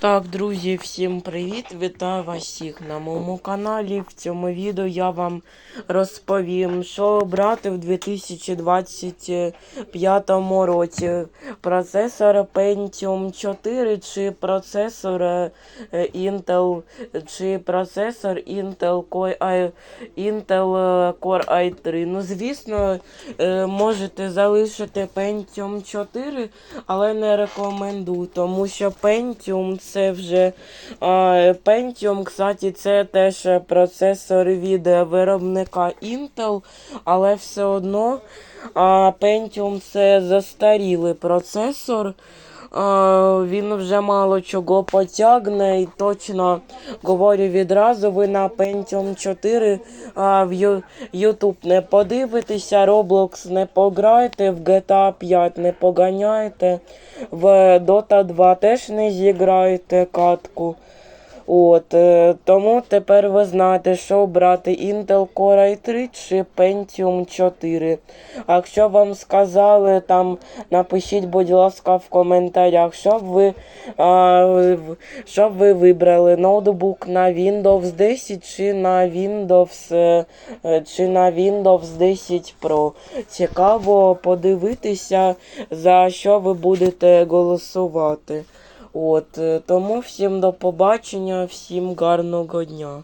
Так, друзі, всім привіт! Вітаю вас всіх на моєму каналі. В цьому відео я вам розповім, що брати в 2025 році. Процесор Pentium 4 чи процесор е, Intel, чи процесор Intel Core i, Intel е, Core i3. Ну, звісно, е, можете залишити Pentium 4, але не рекомендую, тому що Pentium це вже Pentium, кстати, це теж процесор від виробника Intel, але все одно Pentium це застарілий процесор. А, він вже мало чого потягне і точно говорю відразу, ви на Pentium 4 а, в YouTube не подивитеся, Roblox не пограєте, в GTA 5 не поганяєте, в Dota 2 теж не зіграєте катку. От, тепер ви знаєте, що брати Intel Core i3 чи Pentium 4. А якщо вам сказали, там напишіть, будь ласка, в коментарях, що б ви, а, що б ви вибрали ноутбук на Windows 10 чи на Windows, е, е, чи на Windows 10 Pro. Цікаво подивитися, за що ви будете голосувати. От, е, тому всім до побачення, всім гарного дня.